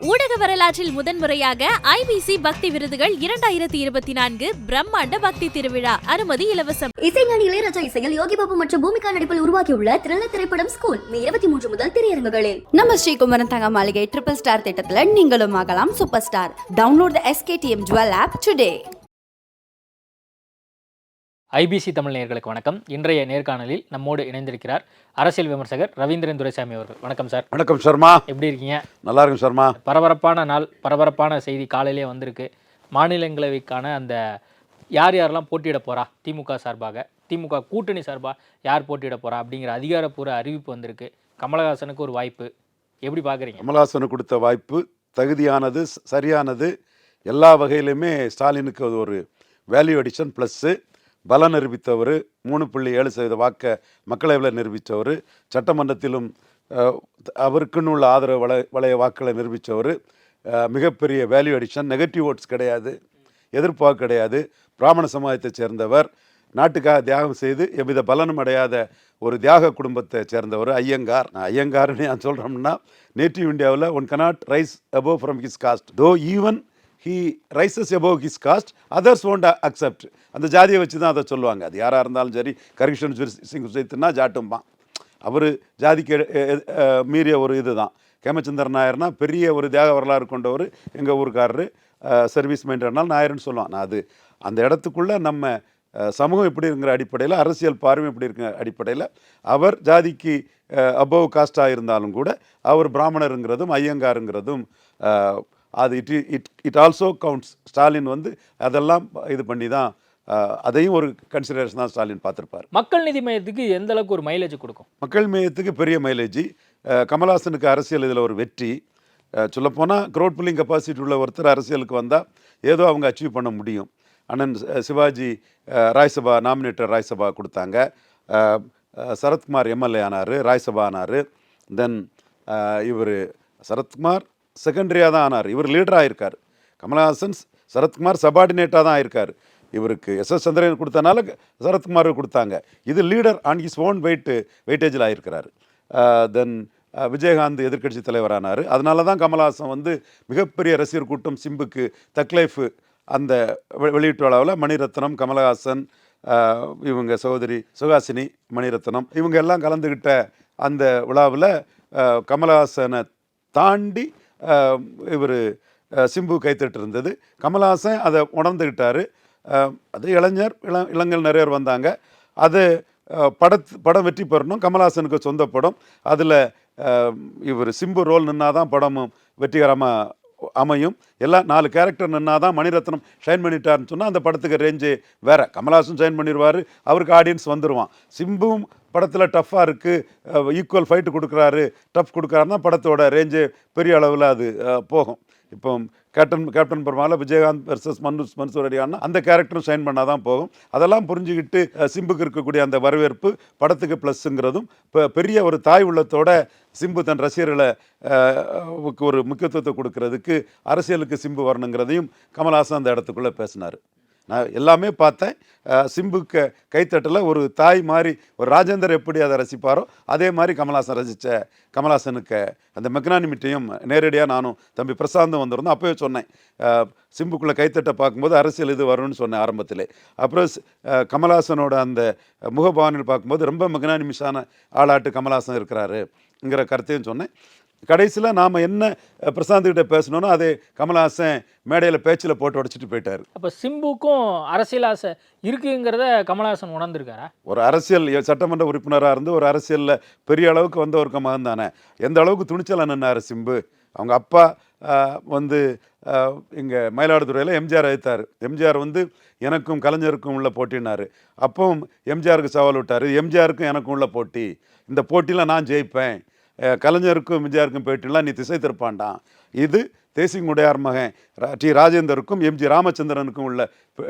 ஊடக வரலாற்றில் முதன்முறையாக ஐபிசி பக்தி விருதுகள் இரண்டாயிரத்தி இருபத்தி நான்கு பிரம்மாண்ட பக்தி திருவிழா. அனுமதி இலவசம். இசைஞானி இளையராஜா இசையில் யோகி பாபு மற்றும் பூமிகா நடிப்பில் உருவாகியுள்ள த்ரில்லர் திரைப்படம் ஸ்கூல் மே இருபத்தி மூன்று முதல் திரையரங்குகளில். நம்ம ஸ்ரீகுமரன் தங்க மாளிகை ட்ரிபிள் ஸ்டார் திட்டத்துல நீங்களும் ஆகலாம் super star download the SKDM jewel app today IBC Tamil நேயர்களுக்கு வணக்கம். இன்றைய நேர்காணலில் நம்மோடு இணைந்திருக்கிறார் அரசியல் விமர்சகர் ரவீந்திரன் துரைசாமி அவர்கள். வணக்கம் சார். வணக்கம் சர்மா. எப்படி இருக்கீங்க? நல்லா இருக்கும் சர்மா. பரபரப்பான நாள் பரபரப்பான செய்தி காலையிலே வந்திருக்கு. மாநிலங்களவைக்கான அந்த யார் யாரெல்லாம் போட்டியிட போறா? திமுக சார்பாக திமுக கூட்டணி சார்பாக யார் போட்டியிட போறா அப்படிங்கிற அதிகாரப்பூர்வ அறிவிப்பு வந்திருக்கு. கமலஹாசனுக்கு ஒரு வாய்ப்பு. எப்படி பார்க்குறீங்க கமல்ஹாசனுக்கு கொடுத்த வாய்ப்பு தகுதியானது சரியானது எல்லா வகையிலுமே ஸ்டாலினுக்கு அது ஒரு வேல்யூ அடிஷன் ப்ளஸ்ஸு பலம் நிரூபித்தவர் மூணு புள்ளி ஏழு சதவீத வாக்கை மக்களவையில் நிரூபித்தவர் சட்டமன்றத்திலும் அவருக்குன்னு உள்ள ஆதரவு வள வளைய வாக்களை நிரூபித்தவர் மிகப்பெரிய வேல்யூ அடிஷன் நெகட்டிவ் ஓட்ஸ் கிடையாது எதிர்ப்பாக கிடையாது பிராமண சமுதாயத்தைச் சேர்ந்தவர் நாட்டுக்காக தியாகம் செய்து எவ்வித பலனும் அடையாத ஒரு தியாக குடும்பத்தை சேர்ந்தவர் ஐயங்கார். நான் ஐயங்கார்னு நான் சொல்கிறோம்னா நேட்டிவ் இந்தியாவில் one cannot rise above from his caste though even he rises above his caste others won't accept அந்த ஜாதியை வச்சு தான் அதை சொல்லுவாங்க. அது யாராக இருந்தாலும் சரி கரிஷன் சிங் சுசைத்துனா ஜாட்டும்பான் அவர் ஜாதிக்கு மீறிய ஒரு இதுதான். கேமச்சந்திரன் நாயர்னா பெரிய ஒரு தியாக வரலாறு கொண்டவர் எங்கள் ஊருக்காரரு சர்வீஸ் மைண்டர்னால் நாயர்னு சொல்லுவான். நான் அது அந்த இடத்துக்குள்ளே நம்ம சமூகம் எப்படி இருக்கிற அடிப்படையில் அரசியல் பார்வை எப்படி இருக்கிற அடிப்படையில் அவர் ஜாதிக்கு அபவ் காஸ்டாக இருந்தாலும் கூட அவர் பிராமணருங்கிறதும் ஐயங்காருங்கிறதும் அது it it it also counts Stalin வந்து அதெல்லாம் இது பண்ணி தான் அதையும் ஒரு கன்சிடரேஷன் தான் ஸ்டாலின் பார்த்துருப்பார். மக்கள் நீதி மையத்துக்கு எந்த அளவுக்கு ஒரு மைலேஜ் கொடுக்கும்? மக்கள் மையத்துக்கு பெரிய மைலேஜ் கமல்ஹாசனுக்கு அரசியல் இதில் ஒரு வெற்றி. சொல்லப்போனால் க்ரௌட் புல்லிங் கெப்பாசிட்டி உள்ள ஒருத்தர் அரசியலுக்கு வந்தால் ஏதோ அவங்க அச்சீவ் பண்ண முடியும். அண்ணன் சிவாஜி ராய்சபா நாமினேட்டர் ராய்சபா கொடுத்தாங்க. சரத்குமார் எம்எல்ஏ ஆனார் ராய்சபா ஆனார். தென் இவர் சரத்குமார் செகண்டரியாக தான் ஆனார். இவர் லீடராக இருக்கார். கமல்ஹாசன் சரத்குமார் சபார்டினேட்டாக தான் ஆயிருக்கார் இவருக்கு எஸ் எஸ் சந்திரன் கொடுத்தனால சரத்குமார் கொடுத்தாங்க. இது leader on his own weight வெயிட்டேஜில் ஆயிருக்கிறார். தென் விஜயகாந்த் எதிர்க்கட்சி தலைவரானார். அதனால தான் கமல்ஹாசன் வந்து மிகப்பெரிய ரசிகர் கூட்டம் சிம்புக்கு தக்லைஃப் அந்த வெ- வெளியீட்டு விழாவில் மணிரத்னம் கமலஹாசன் இவங்க சகோதரி சுகாசினி மணிரத்னம் இவங்க எல்லாம் கலந்துக்கிட்ட அந்த விழாவில் கமலஹாசனை தாண்டி இவர் சிம்பு கைத்தட்டு இருந்தது கமல்ஹாசன் அதை உணர்ந்துக்கிட்டார் அது இளைஞர் இள இளைஞர் நிறைய பேர் வந்தாங்க. அது படத் படம் வெற்றி பெறணும் கமல்ஹாசனுக்கு சொந்த படம். அதில் இவர் சிம்பு ரோல் நின்னா தான் படமும் வெற்றிகரமாக அமையும். எல்லாம் நாலு கேரக்டர் நின்னா தான் மணிரத்னம் ஷைன் பண்ணிட்டாருன்னு சொன்னால் அந்த படத்துக்கு ரேஞ்சு வேறு. கமல்ஹாசன் ஷைன் பண்ணிடுவார் அவருக்கு ஆடியன்ஸ் வந்துடுவான் சிம்புவும் படத்தில் டஃப்பாக இருக்குது ஈக்குவல் ஃபைட்டு கொடுக்குறாரு டஃப் கொடுக்குறாருன்னா படத்தோட ரேஞ்சு பெரிய அளவில் அது போகும். இப்போ கேப்டன் கேப்டன் பர்மால விஜயகாந்த் வெர்சஸ் மனு மன்சூர் அலியானா அந்த கேரக்டரும் ஷைன் பண்ணால் தான் போகும். அதெல்லாம் புரிஞ்சுக்கிட்டு சிம்புக்கு இருக்கக்கூடிய அந்த வரவேற்பு படத்துக்கு ப்ளஸ்ஸுங்கிறதும் இப்போ பெரிய ஒரு தாய் உள்ளத்தோட சிம்பு தன் ரசிகர்களை ஒரு முக்கியத்துவத்தை கொடுக்கறதுக்கு அரசியலுக்கு சிம்பு வரணுங்கிறதையும் கமல்ஹாசன் அந்த இடத்துக்குள்ளே பேசினார். நான் எல்லாமே பார்த்தேன். சிம்புக்கு கைத்தட்டில் ஒரு தாய் மாதிரி ஒரு ராஜேந்தர் எப்படி அதை ரசிப்பாரோ அதே மாதிரி கமல்ஹாசன் ரசித்த கமல்ஹாசனுக்கு அந்த மெக்னானிமிட்டையும் நேரடியாக நானும் தம்பி பிரசாந்தும் வந்திருந்தோம். அப்போவே சொன்னேன். சிம்புக்குள்ளே கைத்தட்டை பார்க்கும்போது அரசியல் இது வரும்னு சொன்னேன் ஆரம்பத்தில். அப்புறம் கமலாசனோட கமல்ஹாசனோட அந்த முகபாவனையில் பார்க்கும்போது ரொம்ப மெக்னானிமிஷான ஆளாட்டு கமல்ஹாசன் இருக்கிறாருங்கிற கருத்தையும் சொன்னேன். கடைசியில் நாம் என்ன அஹ், பிரசாந்த் கிட்ட பேசணும்னோ அதே கமல்ஹாசன் மேடையில் பேச்சில் போட்டு உடச்சிட்டு போயிட்டார். அப்போ சிம்புக்கும் அரசியல் ஆசை இருக்குங்கிறத கமலஹாசன் உணர்ந்திருக்காரா? ஒரு அரசியல் சட்டமன்ற உறுப்பினராக இருந்து ஒரு அரசியலில் பெரிய அளவுக்கு வந்த ஒரு மகன் தானே. எந்த அளவுக்கு துணிச்சலாக நின்னார் சிம்பு? அவங்க அப்பா வந்து இங்கே மயிலாடுதுறையில் எம்ஜிஆர் அழைத்தார். எம்ஜிஆர் வந்து எனக்கும் கலைஞருக்கும் உள்ள போட்டினார் அப்பவும் எம்ஜிஆருக்கு சவால் விட்டார். எம்ஜிஆருக்கும் எனக்கும் உள்ள போட்டி. இந்த போட்டியில் நான் ஜெயிப்பேன். கலைஞருக்கும் எம்ஜிஆருக்கும் போயிட்டுலாம் நீ திசை திருப்பாண்டான் இது தேசிங்குடையார் மகன் ரா- டி ராஜேந்தருக்கும் எம்ஜி ராமச்சந்திரனுக்கும் உள்ள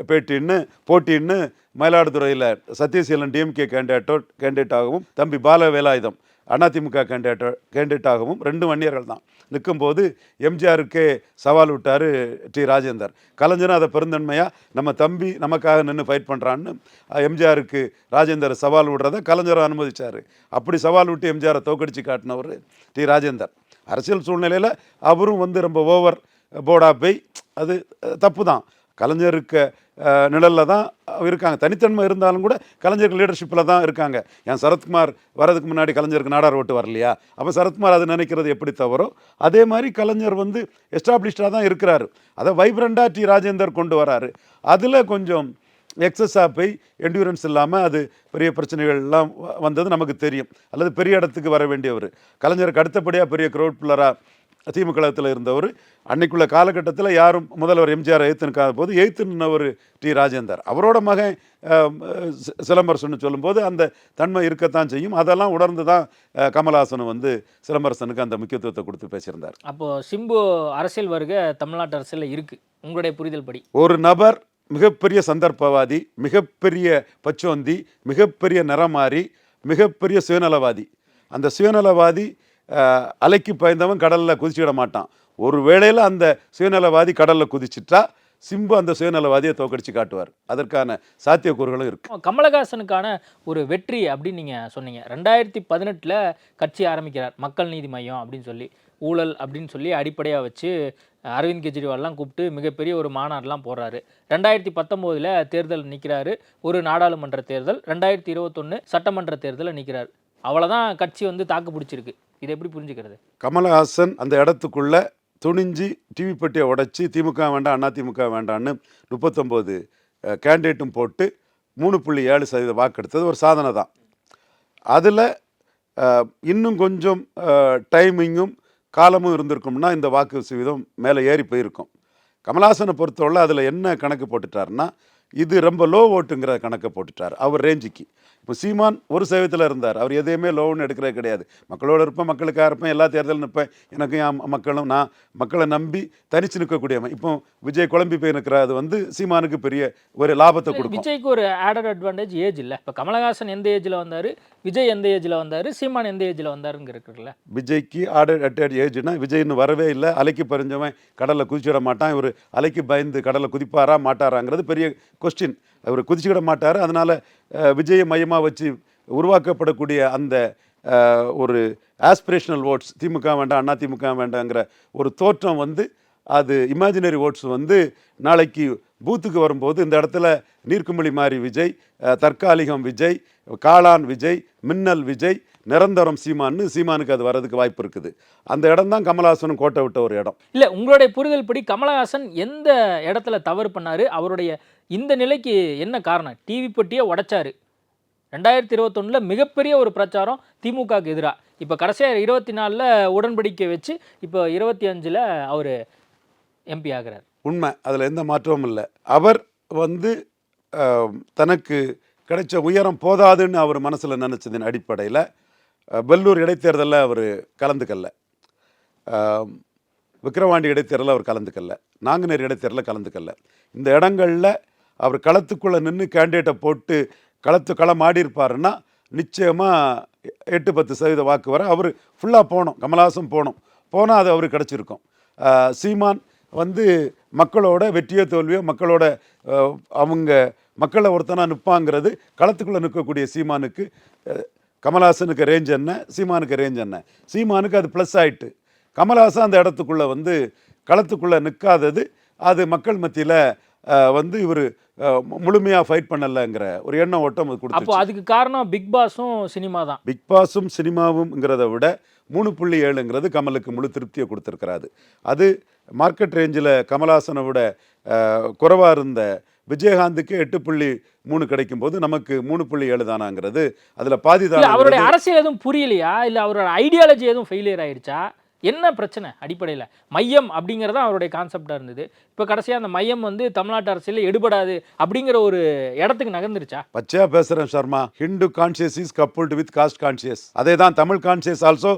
பேட்டின்னு போட்டின்னு மயிலாடுதுறையில் சத்யசீலன் டிஎம்கே கேண்டிடேட்டோ கேண்டிடேட்டாகவும் தம்பி பால வேலாயுதம் அதிமுக கேண்டிடேட்டோ கேண்டிடேட்டாகவும் ரெண்டு வன்னியர்கள் தான். நிற்கும்போது எம்ஜிஆருக்கே சவால் விட்டார் டி ராஜேந்தர். கலைஞரும் அதை பெருந்தன்மையாக நம்ம தம்பி நமக்காக நின்று ஃபைட் பண்ணுறான்னு எம்ஜிஆருக்கு ராஜேந்தர் சவால் விடுறத கலைஞரும் அனுமதிச்சார். அப்படி சவால் விட்டு எம்ஜிஆரை தோக்கடிச்சு காட்டினவர் டி ராஜேந்தர். அரசியல் சூழ்நிலையில் அவரும் வந்து ரொம்ப ஓவர் போர்டாக போய் அது தப்பு தான் கலைஞருக்க நிழலில் தான் இருக்காங்க. தனித்தன்மை இருந்தாலும் கூட கலைஞர்கள் லீடர்ஷிப்பில் தான் இருக்காங்க. ஏன் சரத்குமார் வரதுக்கு முன்னாடி கலைஞருக்கு நாடார் ஓட்டு வரலையா? அப்போ சரத்குமார் அது நினைக்கிறது எப்படி தவறோ அதே மாதிரி கலைஞர் வந்து எஸ்டாப்ளிஷ்டாக தான் இருக்கிறாரு. அதை வைப்ரண்டாக டி ராஜேந்தர் கொண்டு வராரு. அதில் கொஞ்சம் எக்ஸஸாக போய் என்டூரன்ஸ் இல்லாமல் அது பெரிய பிரச்சனைகள்லாம் வ- வந்தது நமக்கு தெரியும். அல்லது பெரிய இடத்துக்கு வர வேண்டியவர். கலைஞருக்கு அடுத்தபடியாக பெரிய க்ரௌட் பில்லராக திமுக இருந்தவர். அன்னைக்குள்ள காலகட்டத்தில் யாரும் முதல்வர் எம்ஜிஆர் எய்த்து நிற்காத போது எய்த்து நின்றவர் டி ராஜேந்தர். அவரோட மகன் சிலம்பரசன் சொல்லும்போது அந்த தன்மை இருக்கத்தான் செய்யும். அதெல்லாம் உணர்ந்து தான் கமலஹாசன் வந்து சிலம்பரசனுக்கு அந்த முக்கியத்துவத்தை கொடுத்து பேசியிருந்தார். அப்போ சிம்பு அரசியல் வருகை தமிழ்நாட்டு அரசியலில் இருக்கு. உங்களுடைய புரிதல் படி. ஒரு நபர் மிகப்பெரிய சந்தர்ப்பவாதி மிகப்பெரிய பச்சோந்தி மிகப்பெரிய நிறமாறி மிகப்பெரிய சுயநலவாதி. அந்த சுயநலவாதி அலைக்கு பயந்தவன் கடலில் குதிச்சுவிட மாட்டான். ஒரு வேளையில் அந்த சுயநலவாதி கடலில் குதிச்சிட்டா சிம்பு அந்த சுயநலவாதியை தோக்கடிச்சு காட்டுவார். அதற்கான சாத்தியக்கூறுகளும் இருக்கு. கமலஹாசனுக்கான ஒரு வெற்றி அப்படின்னு நீங்கள் சொன்னீங்க. ரெண்டாயிரத்தி பதினெட்டில் கட்சி ஆரம்பிக்கிறார். மக்கள் நீதி மையம் அப்படின்னு சொல்லி ஊழல் அப்படின்னு சொல்லி அடிப்படையாக வச்சு அரவிந்த் கெஜ்ரிவால்லாம் கூப்பிட்டு மிகப்பெரிய ஒரு மாநாடுலாம் போடுறாரு. ரெண்டாயிரத்தி பத்தொம்போதில் தேர்தல் நிற்கிறாரு ஒரு நாடாளுமன்ற தேர்தல். ரெண்டாயிரத்தி இருபத்தொன்று சட்டமன்ற தேர்தலில் நிற்கிறார் அவ்வளோதான் கட்சி வந்து தாக்கு பிடிச்சிருக்கு. இதை எப்படி புரிஞ்சுக்கிறது? கமலஹாசன் அந்த இடத்துக்குள்ள துணிஞ்சு டிவி பெட்டியை உடைச்சி திமுக வேண்டாம் அண்ணா திமுக வேண்டான்னு முப்பத்தொம்போது கேண்டிடேட்டும் போட்டு மூணு புள்ளி ஏழு சதவீத வாக்கெடுத்தது ஒரு சாதனை தான். அதில் இன்னும் கொஞ்சம் டைமிங்கும் காலமும் இருந்திருக்கும்னா இந்த வாக்கு சதவீதம் மேலே ஏறி போயிருக்கும். கமலஹாசனை பொறுத்தவரை அதில் என்ன கணக்கு போட்டுட்டாருன்னா இது ரொம்ப லோ ஓட்டுங்கிற கணக்கை போட்டுட்டார் அவர் ரேஞ்சுக்கு இப்போ சீமான் ஒரு சதவீதத்தில் இருந்தார். அவர் எதையுமே லோன்னு எடுக்கிறதே கிடையாது. மக்களோட இருப்பேன் மக்களுக்காக இருப்பேன் எல்லா தேர்தலும் நிற்பேன். எனக்கு என் மக்களும் நான் மக்களை நம்பி தனிச்சு நிற்கக்கூடியவன். இப்போ விஜய் குழம்பி போய் நிற்கிறது வந்து சீமானுக்கு பெரிய ஒரு லாபத்தை கொடுக்கும். விஜய்க்கு ஒரு ஆடட் அட்வான்டேஜ் ஏஜ் இல்லை. இப்போ கமலஹாசன் எந்த ஏஜில் வந்தார்? விஜய் எந்த ஏஜில் வந்தார்? சீமான் எந்த ஏஜில் வந்தாருங்க இருக்குல்ல. விஜய்க்கு ஆர்டர் அட்டட் ஏஜ்னா விஜய் இன்னும் வரவே இல்லை. அலைக்கு பறிஞ்சவன் கடலில் குதிச்சுட மாட்டான். இவர் அலைக்கு பயந்து கடலில் குதிப்பாரா மாட்டாராங்கிறது பெரிய கொஸ்டின் அவர் குதிச்சுக்கிட மாட்டார். அதனால் விஜயை மையமாக வச்சு உருவாக்கப்படக்கூடிய அந்த ஒரு ஆஸ்பிரேஷனல் ஓட்ஸ் திமுக வேண்டாம் அண்ணா திமுக வேண்டாங்கிற ஒரு தோற்றம் வந்து அது இமேஜினரி ஓட்ஸ் வந்து நாளைக்கு பூத்துக்கு வரும்போது இந்த இடத்துல நீர்க்குமிழி மாறி விஜய் தற்காலிகம் விஜய் காளான் விஜய் மின்னல் விஜய் நிரந்தரம் சீமான்னு சீமானுக்கு அது வர்றதுக்கு வாய்ப்பு இருக்குது. அந்த இடம் தான் கமலஹாசனும் கோட்டை விட்ட ஒரு இடம். இல்லை உங்களுடைய புரிதல் படி கமலஹாசன் எந்த இடத்துல தவறு பண்ணார்? அவருடைய இந்த நிலைக்கு என்ன காரணம்? டிவி பெட்டியை உடைச்சாரு. ரெண்டாயிரத்தி இருபத்தொன்னில் மிகப்பெரிய ஒரு பிரச்சாரம் திமுகவுக்கு எதிராக இப்போ கடைசியாக இருபத்தி நாலில் உடன்படிக்கை வச்சு இப்போ இருபத்தி அஞ்சில் அவர் எம்பி ஆகிறார். உண்மை. அதில் எந்த மாற்றமும் இல்லை. அவர் வந்து தனக்கு கிடைச்ச உயரம் போதாதுன்னு அவர் மனசில் நினச்சதின் அடிப்படையில் வெள்ளூர் இடைத்தேர்தலில் அவர் கலந்துக்கல. விக்ரவாண்டி விக்கிரவாண்டி இடைத்தேர்தலில் அவர் கலந்துக்கல. நாங்குநேர் இடைத்தேர்தலில் கலந்துக்கல. இந்த இடங்களில் அவர் களத்துக்குள்ளே நின்று கேண்டிடேட்டை போட்டு களத்து களம் ஆடி இருப்பாருன்னா நிச்சயமாக எட்டு பத்து சதவீத வாக்கு வர அவர் ஃபுல்லாக போகணும். கமலஹாசன் போகணும். போனால் அது அவருக்கு கிடச்சிருக்கும். சீமான் வந்து மக்களோட வெற்றியோ தோல்வியோ மக்களோட அவங்க மக்களை ஒருத்தனாக நிற்பாங்கிறது களத்துக்குள்ளே நிற்கக்கூடிய சீமானுக்கு கமல்ஹாசனுக்கு ரேஞ்ச் என்ன சீமானுக்கு ரேஞ்ச் என்ன? சீமானுக்கு அது ப்ளஸ் ஆகிட்டு கமலஹாசன் அந்த இடத்துக்குள்ளே வந்து களத்துக்குள்ளே நிற்காதது அது மக்கள் மத்தியில் வந்து இவர் முழுமையாக ஃபைட் பண்ணலைங்கிற ஒரு எண்ணம் ஓட்டம் அது அப்போ கொடுத்துச்சு அதுக்கு காரணம் பிக் பாஸும் சினிமா தான். பிக் பாஸும் சினிமாவும்ங்கிறத விட மூணு புள்ளி ஏழுங்கிறது கமலுக்கு முழு திருப்தியை கொடுத்துருக்கிறாரு. அது மார்க்கெட் ரேஞ்சில் கமலஹாசனை விட குறைவாக இருந்த விஜயகாந்துக்கு எட்டு புள்ளி மூணு கிடைக்கும் போது நமக்கு மூணு புள்ளி ஏழு தானாங்கிறது. அதில் பாதி இல்ல அவருடைய தான் அரசியல் எதுவும் புரியலையா? இல்ல அவரோட ஐடியாலஜி எதுவும் ஃபெயிலியர் ஆயிருச்சா என்ன பிரச்சனை அடிப்படையில்? மையம் அப்படிங்கிறதான் அவருடைய கான்செப்டாக இருந்தது. இப்போ கடைசியாக அந்த மையம் வந்து தமிழ்நாட்டு அரசியலில் எடுபடாது அப்படிங்கிற ஒரு இடத்துக்கு நகர்ந்துருச்சா? பச்சையா பேசுகிறேன் Sharma Hindu conscious is coupled with caste conscious அதே தான் Tamil conscious also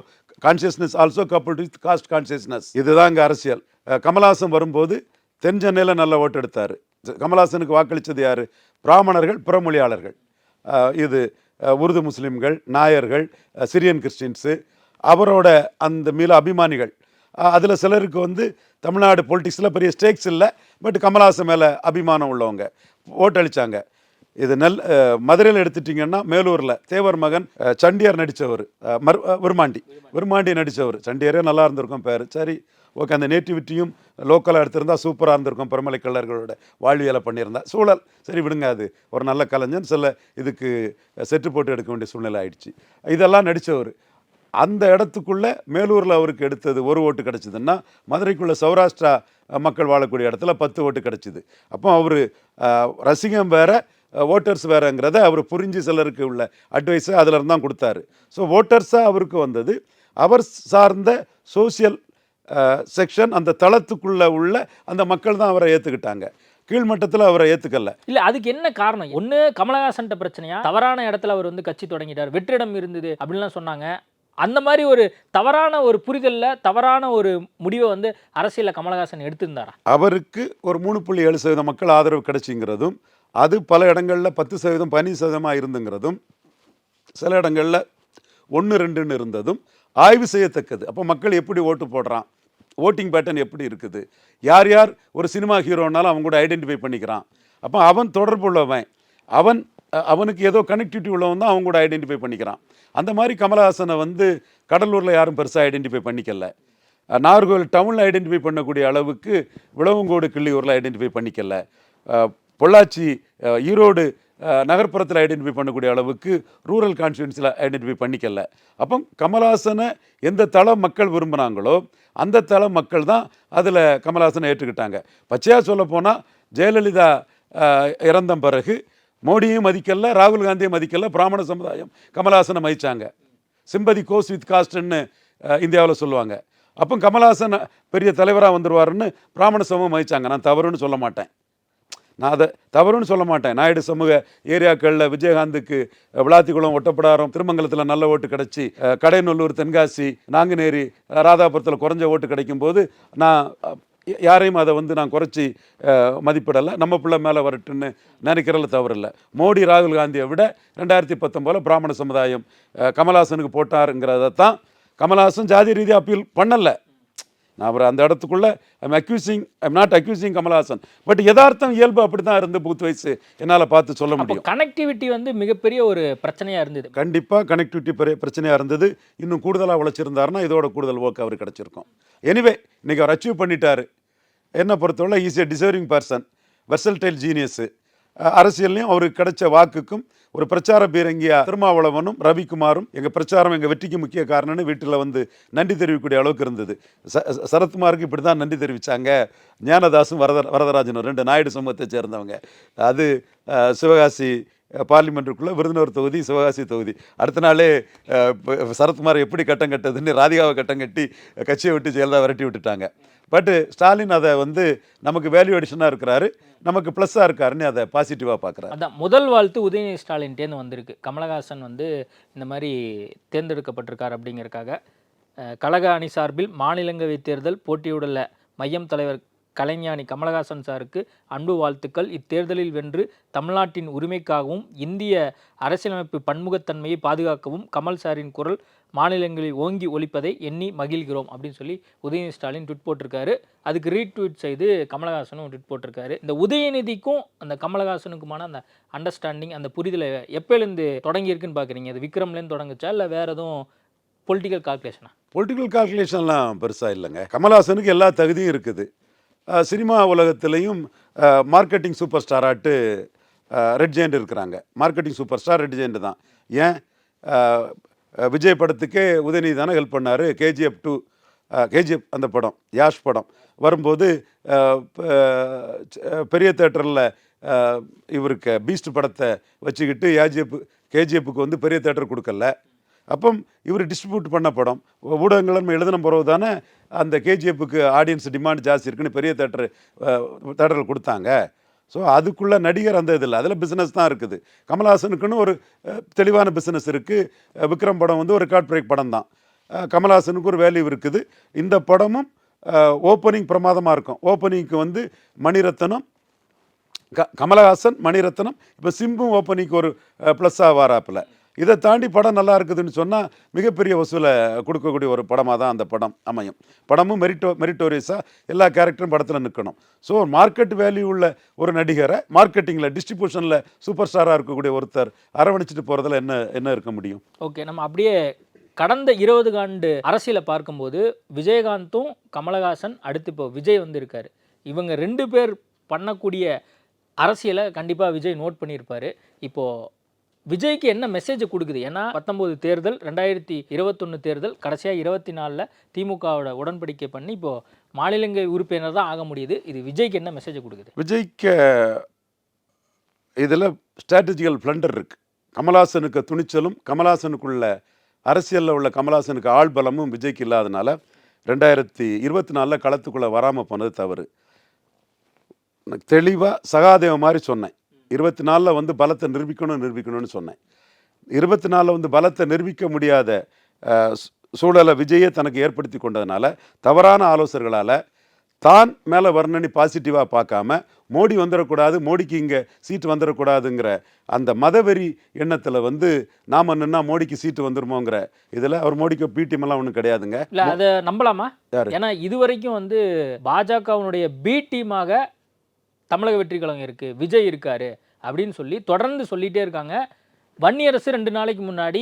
consciousness also coupled with caste consciousness இதுதான் இங்கே அரசியல். கமலாசன் வரும்போது தென் சென்னையில் நல்ல ஓட்டு எடுத்தார். கமலாசனுக்கு வாக்களித்தது யார்? பிராமணர்கள் புறமொழியாளர்கள். இது உருது முஸ்லீம்கள் நாயர்கள் சிரியன் கிறிஸ்டின்ஸு அவரோட அந்த மீள அபிமானிகள். அதில் சிலருக்கு வந்து தமிழ்நாடு பொலிட்டிக்ஸில் பெரிய ஸ்டேக்ஸ் இல்லை பட் கமலஹாசன் மேலே அபிமானம் உள்ளவங்க. ஓட்டளிச்சாங்க இது நெல் மதுரையில் எடுத்துட்டிங்கன்னா மேலூரில் தேவர் மகன் சண்டியார் நடித்தவர் மர் விருமாண்டி விருமாண்டி நடித்தவர் சண்டியாரே நல்லா இருந்திருக்கும் பேர். சரி ஓகே அந்த நேட்டிவிட்டியும் லோக்கலாக எடுத்திருந்தா சூப்பராக இருந்திருக்கும் பெருமலை கல்லர்களோட வாழ்வியலை பண்ணியிருந்தா. சூழல். சரி விடுங்க அது ஒரு நல்ல கலைஞன். சில இதுக்கு செட்டு போட்டு எடுக்க வேண்டிய சூழ்நிலை ஆயிடுச்சு. இதெல்லாம் நடித்தவர் அந்த இடத்துக்குள்ளே மேலூரில் அவருக்கு எடுத்தது ஒரு ஓட்டு கிடச்சிதுன்னா மதுரைக்குள்ளே சௌராஷ்டிரா மக்கள் வாழக்கூடிய இடத்துல பத்து ஓட்டு கிடச்சிது. அப்போ அவர் ரசிகம் வேறு ஓட்டர்ஸ் வேறுங்கிறத அவர் புரிஞ்சு சிலருக்கு உள்ள அட்வைஸை அதிலருந்து தான் கொடுத்தாரு. ஸோ ஓட்டர்ஸாக அவருக்கு வந்தது. அவர் சார்ந்த சோசியல் செக்ஷன் அந்த தளத்துக்குள்ளே உள்ள அந்த மக்கள் தான் அவரை ஏற்றுக்கிட்டாங்க கீழ்மட்டத்தில் அவரை ஏற்றுக்கல இல்லை அதுக்கு என்ன காரணம்? ஒன்று கமலஹாசன்ட்ட பிரச்சனையா? தவறான இடத்துல அவர் வந்து கட்சி தொடங்கிட்டார். வெற்றிடம் இருந்தது அப்படின்லாம் சொன்னாங்க. அந்த மாதிரி ஒரு தவறான ஒரு புரிதலில் தவறான ஒரு முடிவை வந்து அரசியலில் கமலஹாசன் எடுத்திருந்தாரா? அவருக்கு ஒரு மூணு புள்ளி ஏழு சதவீதம் மக்கள் ஆதரவு கிடைச்சிங்கிறதும் அது பல இடங்களில் பத்து சதவீதம் பதினஞ்சு சதவீதமாக இருந்துங்கிறதும் சில இடங்களில் ஒன்று ரெண்டுன்னு இருந்ததும் ஆய்வு செய்யத்தக்கது. அப்போ மக்கள் எப்படி ஓட்டு போடுறான்? ஓட்டிங் பேட்டர்ன் எப்படி இருக்குது? யார் யார் ஒரு சினிமா ஹீரோனாலும் அவங்க கூட ஐடென்டிஃபை பண்ணிக்கிறான். அப்போ அவன் தொடர்பு உள்ளவன் அவன் அவனுக்கு ஏதோ கனெக்டிவிட்டி உள்ளவன் தான் அவங்க கூட ஐடென்டிஃபை பண்ணிக்கிறான். அந்த மாதிரி கமலஹாசனை வந்து கடலூரில் யாரும் பெருசாக ஐடென்டிஃபை பண்ணிக்கல. நாகர்கோவில் டவுனில் ஐடென்டிஃபை பண்ணக்கூடிய அளவுக்கு விளவங்கோடு கிள்ளியூரில் ஐடென்டிஃபை பண்ணிக்கல. பொள்ளாச்சி ஈரோடு நகர்ப்புறத்தில் ஐடென்டிஃபை பண்ணக்கூடிய அளவுக்கு ரூரல் கான்ஸ்டியூன்சியில் ஐடென்டிஃபை பண்ணிக்கல. அப்போ கமலஹாசனை எந்த தளம் மக்கள் விரும்புனாங்களோ அந்த தளம் மக்கள் தான் அதில் கமலஹாசனை ஏற்றுக்கிட்டாங்க. பச்சையாக சொல்ல போனால் ஜெயலலிதா இறந்த பிறகு மோடியும் மதிக்கல ராகுல் காந்தியும் மதிக்கல பிராமண சமுதாயம். கமல்ஹாசனை மதித்தாங்க சிம்பதி கோஸ் வித் காஸ்ட்னு இந்தியாவில் சொல்லுவாங்க. அப்போ கமல்ஹாசன் பெரிய தலைவராக வந்துடுவாருன்னு பிராமண சமூகம் மதித்தாங்க நான் தவறுன்னு சொல்ல மாட்டேன். நான் அதை தவறுன்னு சொல்ல மாட்டேன். நாயுடு சமூக ஏரியாக்களில் விஜயகாந்துக்கு விளாத்திக்குளம் ஒட்டப்படாரம் திருமங்கலத்தில் நல்ல ஓட்டு கிடச்சி கடைநல்லூர் தென்காசி நாங்குநேரி ராதாபுரத்தில் குறைஞ்ச ஓட்டு கிடைக்கும் போது நான் யாரையும் அதை வந்து நான் குறைச்சி மதிப்பிடலை. நம்ம பிள்ளை மேலே வரட்டுன்னு நினைக்கிறதுல தவறில்லை. மோடி ராகுல் காந்தியை விட ரெண்டாயிரத்தி பத்தொம்போதில் பிராமண சமுதாயம் கமல்ஹாசனுக்கு போட்டாருங்கிறத தான் கமல்ஹாசன் ஜாதி ரீதியாக அப்பீல் பண்ணலை. நான் அவர் அந்த இடத்துக்குள்ள I'm accusing I'm not accusing Kamal Haasan. But யதார்த்தம் இயல்பு அப்படி தான் இருந்து பூத் வயசு என்னால் பார்த்து சொல்ல முடியும். கனெக்டிவிட்டி வந்து மிகப்பெரிய ஒரு பிரச்சனையா இருந்தது. கண்டிப்பாக கனெக்டிவிட்டி பெரிய பிரச்சனையாக இருந்தது. இன்னும் கூடுதலாக உழைச்சிருந்தாருன்னா இதோட கூடுதல் ஒர்க் அவர் கிடச்சிருக்கும். எனிவே இன்னைக்கு அவர் அச்சீவ் பண்ணிட்டாரு. என்னை பொறுத்தவரை is a deserving person versatile genius அரசியல்லையும் அவருக்கு கிடைச்ச வாக்குக்கும் ஒரு பிரச்சார பீரங்கியா திருமாவளவனும் ரவிக்குமாரும் எங்கள் பிரச்சாரம் எங்கள் வெற்றிக்கு முக்கிய காரணம்னு வீட்டில் வந்து நன்றி தெரிவிக்கக்கூடிய அளவுக்கு இருந்தது. ச சரத்குமாருக்கு இப்படி தான் நன்றி தெரிவித்தாங்க ஞானதாசும் வரத வரதராஜனும் ரெண்டு நாயுடு சமூகத்தை சேர்ந்தவங்க. அது சிவகாசி பார்லிமெண்ட்டுக்குள்ளே விருதுநகர் தொகுதி சிவகாசி தொகுதி. அடுத்த நாளே சரத்குமார் எப்படி கட்டம் கட்டதுன்னு ராதிகாவை கட்டம் கட்டி கட்சியை விட்டு ஜெயலலிதா விரட்டி விட்டுட்டாங்க. பட்டு ஸ்டாலின் அதை வந்து நமக்கு வேல்யூ அடிஷனாக இருக்கிறாரு. நமக்கு ப்ளஸ்ஸாக இருக்காருன்னு அதை பாசிட்டிவாக பார்க்குறாரு அதான் முதல் வாழ்த்து உதயநிதி ஸ்டாலின்ட்டேருந்து வந்திருக்கு. கமலஹாசன் வந்து இந்த மாதிரி தேர்ந்தெடுக்கப்பட்டிருக்கார் அப்படிங்கிறக்காக. கழக அணி சார்பில் மாநிலங்களவை தேர்தல் போட்டியுடல மையம் தலைவர் கலைஞானி கமலஹாசன் சாருக்கு அன்பு வாழ்த்துக்கள். இத்தேர்தலில் வென்று தமிழ்நாட்டின் உரிமைக்காகவும் இந்திய அரசியலமைப்பு பன்முகத்தன்மையை பாதுகாக்கவும் கமல் சாரின் குரல் மாநிலங்களில் ஓங்கி ஒழிப்பதை எண்ணி மகிழ்கிறோம் அப்படின்னு சொல்லி உதயநிதி ஸ்டாலின் ட்விட் போட்டிருக்காரு. அதுக்கு ரீட்வீட் செய்து கமலஹாசனும் ட்விட் போட்டிருக்காரு. இந்த உதயநிதிக்கும் அந்த கமலஹாசனுக்குமான அந்த அண்டர்ஸ்டாண்டிங் அந்த புரிதலை எப்போலேருந்து தொடங்கியிருக்குன்னு பார்க்குறீங்க அது விக்ரம்லேருந்து தொடங்குச்சா? இல்லை வேற எதுவும் பொலிட்டிக்கல் கால்குலேஷனா பொலிட்டிக்கல் கால்குலேஷன்லாம் பெருசாக இல்லைங்க. கமல்ஹாசனுக்கு எல்லா தகுதியும் இருக்குது. சினிமா உலகத்திலையும் மார்க்கெட்டிங் சூப்பர் ஸ்டாராட்டு ரெட் ஜெயண்ட் இருக்கிறாங்க. Marketing super star red giant தான். ஏன்? விஜய் படத்துக்கே உதயநிதி தானே ஹெல்ப் பண்ணார். கேஜிஎஃப் டூ கேஜிஎஃப் அந்த படம் யாஷ் படம். வரும்போது பெரிய தேட்டரில் இவருக்கு பீஸ்ட் படத்தை வச்சுக்கிட்டு ஏஜிஎஃப் கேஜிஎஃப்புக்கு வந்து பெரிய தேட்டர் கொடுக்கல. அப்போ இவர் டிஸ்ட்ரிபியூட் பண்ண படம். ஊடகங்கள் நம்ம எழுதின பிறகு தானே அந்த கேஜிஎஃப்புக்கு ஆடியன்ஸ் டிமாண்ட் ஜாஸ்தி இருக்குன்னு பெரிய தேட்டர் தேட்டரில் கொடுத்தாங்க. ஸோ அதுக்குள்ளே நடிகர் அந்த இதில் அதில் பிஸ்னஸ் தான் இருக்குது. கமல்ஹாசனுக்குன்னு ஒரு தெளிவான பிஸ்னஸ் இருக்குது விக்ரம் படம் வந்து ஒரு ரெக்கார்ட் பிரேக் படம் தான். கமல்ஹாசனுக்கு ஒரு வேல்யூ இருக்குது. இந்த படமும் ஓப்பனிங் பிரமாதமாக இருக்கும். ஓப்பனிங்க்கு வந்து மணிரத்னம் க கமலஹாசன் மணிரத்னம் இப்போ சிம்பும் ஓப்பனிங்க்கு ஒரு ப்ளஸ்ஸாக வாராப்பில். இதை தாண்டி படம் நல்லா இருக்குதுன்னு சொன்னால் மிகப்பெரிய வசூலை கொடுக்கக்கூடிய ஒரு படமாக தான் அந்த படம் அமையும். படமும் மெரிட்டோ மெரிட்டோரியஸாக எல்லா கேரக்டரும் படத்தில் நிற்கணும் ஸோ மார்க்கெட் வேல்யூ உள்ள ஒரு நடிகரை மார்க்கெட்டிங்கில் டிஸ்ட்ரிபியூஷனில் சூப்பர் ஸ்டாராக இருக்கக்கூடிய ஒருத்தர் அரவணைச்சிட்டு போகிறதுல என்ன என்ன இருக்க முடியும்? ஓகே நம்ம அப்படியே கடந்த இருபது ஆண்டு அரசியலை பார்க்கும்போது விஜயகாந்தும் கமலஹாசன் அடுத்து இப்போ விஜய் வந்து இவங்க ரெண்டு பேர் பண்ணக்கூடிய அரசியலை கண்டிப்பாக விஜய் நோட் பண்ணியிருப்பார். இப்போது விஜய்க்கு என்ன மெசேஜ் கொடுக்குது? ஏன்னா பத்தொம்போது தேர்தல் ரெண்டாயிரத்தி இருபத்தொன்று தேர்தல் கடைசியாக இருபத்தி நாலில் திமுகவோட உடன்படிக்கை பண்ணி இப்போது மாநிலங்களவை உறுப்பினர் தான் ஆக முடியுது. இது விஜய்க்கு என்ன மெசேஜ் கொடுக்குது? விஜய்க்கு இதில் ஸ்ட்ராட்டஜிக்கல் பிளண்டர் இருக்குது கமலாசனுக்கு துணிச்சலும் கமலாசனுக்குள்ள அரசியலில் உள்ள கமலாசனுக்கு ஆள் பலமும் விஜய்க்கு இல்லாதனால ரெண்டாயிரத்தி இருபத்தி நாலில் களத்துக்குள்ளே வராமல் போனது தவறு. எனக்கு தெளிவாக சகாதேவ மாதிரி சொன்னேன். இருபத்தி நாலில் வந்து பலத்தை நிரூபிக்கணும் நிரூபிக்கணும்னு சொன்னேன். இருபத்தி நாலில் வந்து பலத்தை நிரூபிக்க முடியாத சூழலை விஜயே தனக்கு ஏற்படுத்தி கொண்டதுனால தவறான ஆலோசகர்களால் தான் மேலே வர்ணனி பாசிட்டிவாக பார்க்காம மோடி வந்துடக்கூடாது மோடிக்கு இங்கே சீட்டு வந்துடக்கூடாதுங்கிற அந்த மதவெறி எண்ணத்தில் வந்து நாம நின்னா மோடிக்கு சீட்டு வந்துருமோங்கிற இதில் அவர் மோடிக்கு பிடிஎம் எல்லாம் ஒன்றும் கிடையாதுங்க. இல்லை அதை நம்பலாமா? ஏன்னா இதுவரைக்கும் வந்து பாஜகவினுடைய பி டீமாக தமிழக வெற்றி கழகம் விஜய் இருக்காரு அப்படின்னு சொல்லி தொடர்ந்து சொல்லிகிட்டே இருக்காங்க. வன்னியரசு ரெண்டு நாளைக்கு முன்னாடி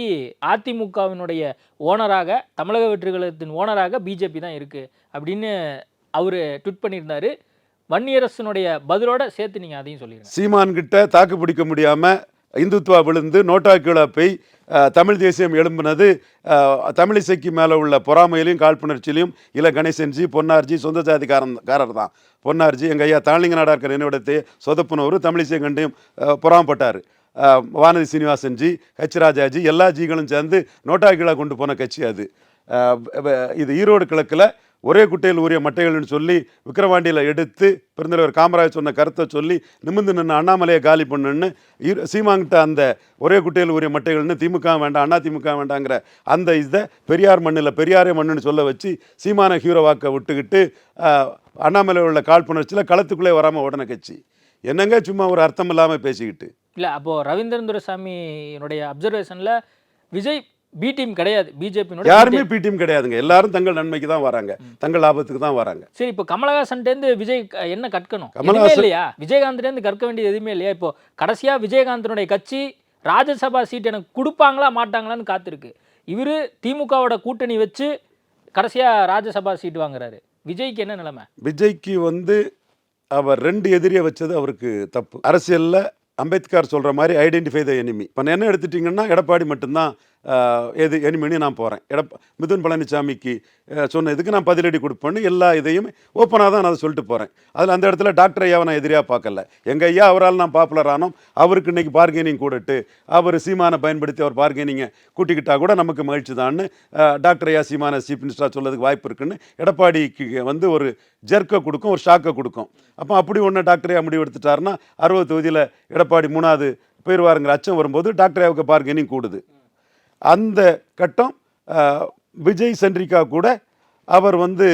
அதிமுகவினுடைய ஓனராக தமிழக வெற்றி கழகத்தின் ஓனராக பிஜேபி தான் இருக்குது அப்படின்னு அவர் ட்விட் பண்ணியிருந்தார். வன்னியரசனுடைய பதிலோட சேர்த்து நீங்கள் அதையும் சொல்லிடுங்க சீமான் கிட்ட தாக்கு பிடிக்க முடியாமல் இந்துத்துவா விழுந்து நோட்டா கீழே போய் தமிழ் தேசியம் எழும்பினது தமிழிசைக்கு மேலே உள்ள பொறாமையிலையும் காழ்ப்புணர்ச்சியிலையும் இல கணேசன்ஜி பொன்னார்ஜி சொந்த ஜாதிக்காரன் காரர் தான். பொன்னார்ஜி எங்கள் ஐயா தாளிங்க நாடார்க்கர் நினைவிடத்தை சொதப்புனவர் தமிழிசை கண்டையும் பொறாமப்பட்டார். வானதி சீனிவாசன்ஜி ஹெச் ராஜாஜி எல்லா ஜிகளும் சேர்ந்து நோட்டா கீழே கொண்டு போன கட்சி அது. இது ஈரோடு கிழக்கில் ஒரே குட்டையில் ஊறிய மட்டைகள்னு சொல்லி விக்கிரவாண்டியில் எடுத்து பெருந்தலைவர் காமராஜ் சொன்ன கருத்தை சொல்லி நிமிர்ந்து நின்று அண்ணாமலையை காலி பண்ணுன்னு சீமாங்கிட்ட அந்த ஒரே குட்டையில் ஊறிய மட்டைகள்னு திமுக வேண்டாம் அண்ணா திமுக வேண்டாங்கிற அந்த இதை பெரியார் மண்ணில் பெரியாரே மண்ணுன்னு சொல்ல வச்சு சீமான ஹீரோ வாக்கை விட்டுக்கிட்டு அண்ணாமலை உள்ள காழ்ப்புணர்ச்சியில் களத்துக்குள்ளே வராமல் உடனே கட்சி. என்னங்க சும்மா ஒரு அர்த்தம் இல்லாமல் பேசிக்கிட்டு? இல்லை அப்போது ரவீந்திரன் துரைசாமியினுடைய அப்சர்வேஷனில் விஜய் பி டீம் கிடையாது. பிஜேபியினுடைய யாருமே பி டீம் கிடையாதுங்க. எல்லாரும் தங்கள் நன்மைக்கு தான் வராங்க. தங்கள் லாபத்துக்கு தான் வராங்க. சரி இப்போ கமலஹாசன்ட்டேருந்து விஜய் என்ன கற்கணும்? கமலஹாசன் இல்லையா? விஜயகாந்த்லேருந்து கற்க வேண்டியது எதுவுமே இல்லையா? இப்போ கடைசியா விஜயகாந்தனுடைய கட்சி ராஜ்யசபா சீட் எனக்கு கொடுப்பாங்களா மாட்டாங்களான்னு காத்திருக்கு. இவரு திமுகவோட கூட்டணி வச்சு கடைசியா ராஜ்யசபா சீட் வாங்குறாரு. விஜய்க்கு என்ன நிலைமை? விஜய்க்கு வந்து அவர் ரெண்டு எதிரியை வச்சது அவருக்கு தப்பு. அரசியலில் அம்பேத்கர் சொல்கிற மாதிரி ஐடென்டிஃபை த எனிமி இப்போ என்ன எடுத்துட்டிங்கன்னா எடப்பாடி மட்டும்தான் எது எனிமணி நான் போகிறேன் எடப் மிதுன் பழனிசாமிக்கு சொன்ன இதுக்கு நான் பதிலடி கொடுப்பேன்னு எல்லா இதையும் ஓப்பனாக தான் நான் அதை சொல்லிட்டு போகிறேன் அதில் அந்த இடத்துல டாக்டர் ஐயாவை நான் எதிரியாக பார்க்கல. எங்கள் ஐயா அவரால் நான் பாப்புலர் ஆனோம். அவருக்கு இன்னைக்கு பார்கெனிங் கூடட்டு அவர் சீமானை பயன்படுத்தி அவர் பார்கெனிங்கை கூட்டிக்கிட்டால் கூட நமக்கு மகிழ்ச்சி தான்னு டாக்டர் ஐயா சீமான சீஃப் மினிஸ்டராக சொல்லதுக்கு வாய்ப்பு இருக்குன்னு எடப்பாடிக்கு வந்து ஒரு ஜெர்க்கை கொடுக்கும் ஒரு ஷாக்கை கொடுக்கும். அப்போ அப்படி ஒன்று டாக்டர் ஐயா முடிவு எடுத்துட்டாருன்னா அறுபது தொகுதியில் எடப்பாடி மூணாவது போயிடுவாருங்கிற அச்சம் வரும்போது டாக்டர் ஐயாவுக்கு பார்கெனிங் கூடுது. அந்த கட்டம் விஜய் சென்ட்ரிகா கூட அவர் வந்து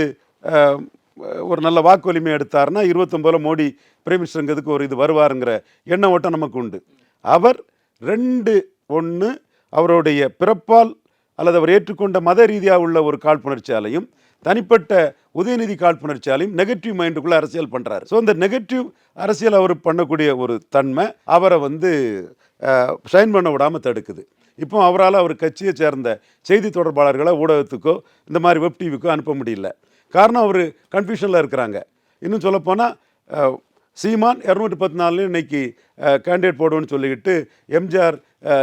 ஒரு நல்ல வாக்குவலிமை எடுத்தார்னா எடுத்தாருன்னா இருபத்தொம்போதில் மோடி பிரைம் மினிஸ்டருங்கிறதுக்கு ஒரு இது வருவாருங்கிற எண்ண ஓட்டம் நமக்கு உண்டு. அவர் ரெண்டு ஒன்று அவருடைய பிறப்பால் அல்லது அவர் ஏற்றுக்கொண்ட மத ரீதியாக உள்ள ஒரு காழ்ப்புணர்ச்சியாலையும் தனிப்பட்ட உதயநிதி காழ்ப்புணர்ச்சியாலையும் நெகட்டிவ் மைண்டுக்குள்ளே அரசியல் பண்ணுறாரு ஸோ இந்த நெகட்டிவ் அரசியல் அவர் பண்ணக்கூடிய ஒரு தன்மை அவரை வந்து ஷைன் பண்ண விடாமல் தடுக்குது. இப்போ அவரால் அவர் கட்சியை சேர்ந்த செய்தி தொடர்பாளர்களை ஊடகத்துக்கோ இந்த மாதிரி வெப் டிவிக்கோ அனுப்ப முடியல. காரணம் அவர் கன்ஃபியூஷனில் இருக்கிறாங்க. இன்னும் சொல்லப்போனால் சீமான் இரநூற்றி பத்து நாலுலையும் இன்னைக்கு கேண்டிடேட் போடுவோன்னு சொல்லிக்கிட்டு எம்ஜிஆர்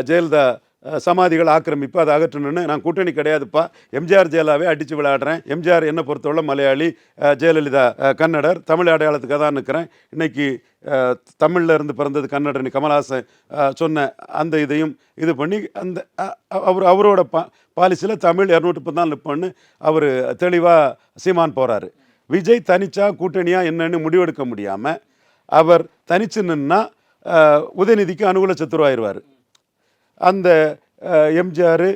ஜெயலலிதா சமாதிகள் ஆக்கிரமிப்பு அதை அகற்றணும்னு நான் கூட்டணி கிடையாதுப்பா. எம்ஜிஆர் ஜெயலலிதாவே அடித்து விளையாடுறேன். எம்ஜிஆர் என்னை பொறுத்தவரை மலையாளி ஜெயலலிதா கன்னடர். தமிழ் அடையாளத்துக்காக தான் நிற்கிறேன். இன்றைக்கி தமிழில் தமிழ்ல இருந்து பிறந்தது கன்னடர் கமல்ஹாசன் சொன்ன அந்த இதையும் இது பண்ணி அந்த அவர் அவரோட பா பாலிசியில் தமிழ் இரநூற்றி தான் நிற்பன்னு அவர் தெளிவாக சீமான் போகிறாரு விஜய் தனிச்சா கூட்டணியாக என்னன்னு முடிவெடுக்க முடியாமல் அவர் தனிச்சு நின்னா உதயநிதிக்கு அனுகூல சத்துருவாயிருவார். அந்த எம்ஜிஆர்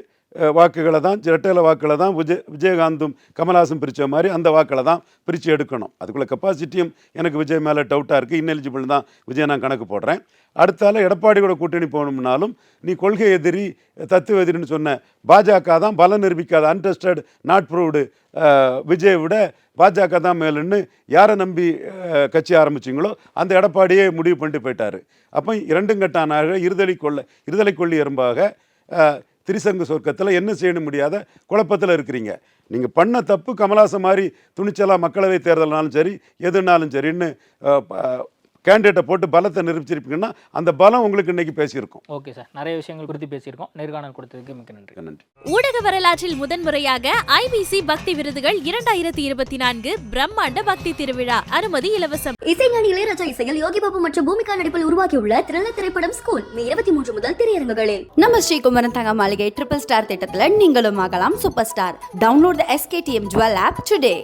வாக்குகளை தான் இரட்டையில வாக்குகளை தான் விஜய் விஜயகாந்தும் கமல்ஹாசன் பிரித்த மாதிரி அந்த வாக்களை தான் பிரித்து எடுக்கணும். அதுக்குள்ளே கெப்பாசிட்டியும் எனக்கு விஜய் மேலே டவுட்டாக இருக்குது இன்னெலிஜிபிள் தான் விஜய் நான் கணக்கு போடுறேன். அடுத்தால எடப்பாடி கூட கூட்டணி போகணும்னாலும் நீ கொள்கை எதிரி தத்துவ எதிரின்னு சொன்ன பாஜக தான் பலம் நிரூபிக்காத அன்டெஸ்டட் நாட் ப்ரூவ்டு விஜய் விட பாஜக தான் மேலுன்னு யாரை நம்பி கட்சி ஆரம்பிச்சிங்களோ அந்த எடப்பாடியே முடிவு பண்ணிட்டு போயிட்டார். அப்போ இரண்டும் கட்டானாக இருதலை கொள்ள இருதலை கொள்ளி எறும்பாக திரிசங்கு சொர்க்கத்தில் என்ன செய்யணும் முடியாத குழப்பத்தில் இருக்கிறீங்க. நீங்கள் பண்ண தப்பு கமலாசன் மாதிரி துணிச்சலாக மக்களவை தேர்தல்னாலும் சரி எதுனாலும் சரின்னு கேண்டிடேட்டை போட்டு பலத்தை நிரூபிச்சிருப்பீங்கன்னா அந்த பலம் உங்களுக்கு இன்னைக்கு பேசியிருக்கோம். Okay sir. நிறைய விஷயங்கள் குறித்து பேசியிருக்கோம். நேர்காணல் கொடுத்ததுக்கு மிக்க நன்றி. நன்றி. ஊடக வரலாற்றில் முதன்முறையாக ஐபிசி பக்தி விருதுகள் இரண்டாயிரத்தி இருபத்தி நான்கு பிரம்மாண்ட பக்தி திருவிழா அனுமதி இலவசம். இசைஞானி இளையராஜா இசையில் யோகி பாபு மற்றும் பூமிகா நடிப்பில் உருவாகியுள்ள த்ரில்லர் திரைப்படம் ஸ்கூல் இருபத்தி மூன்று முதல் திரையரங்குகளில். நம்ம ஸ்ரீகுமரன் தங்க மாளிகை ட்ரிபிள் ஸ்டார் திட்டத்தில் நீங்களும் ஆகலாம் super star download the SKDM jewel app today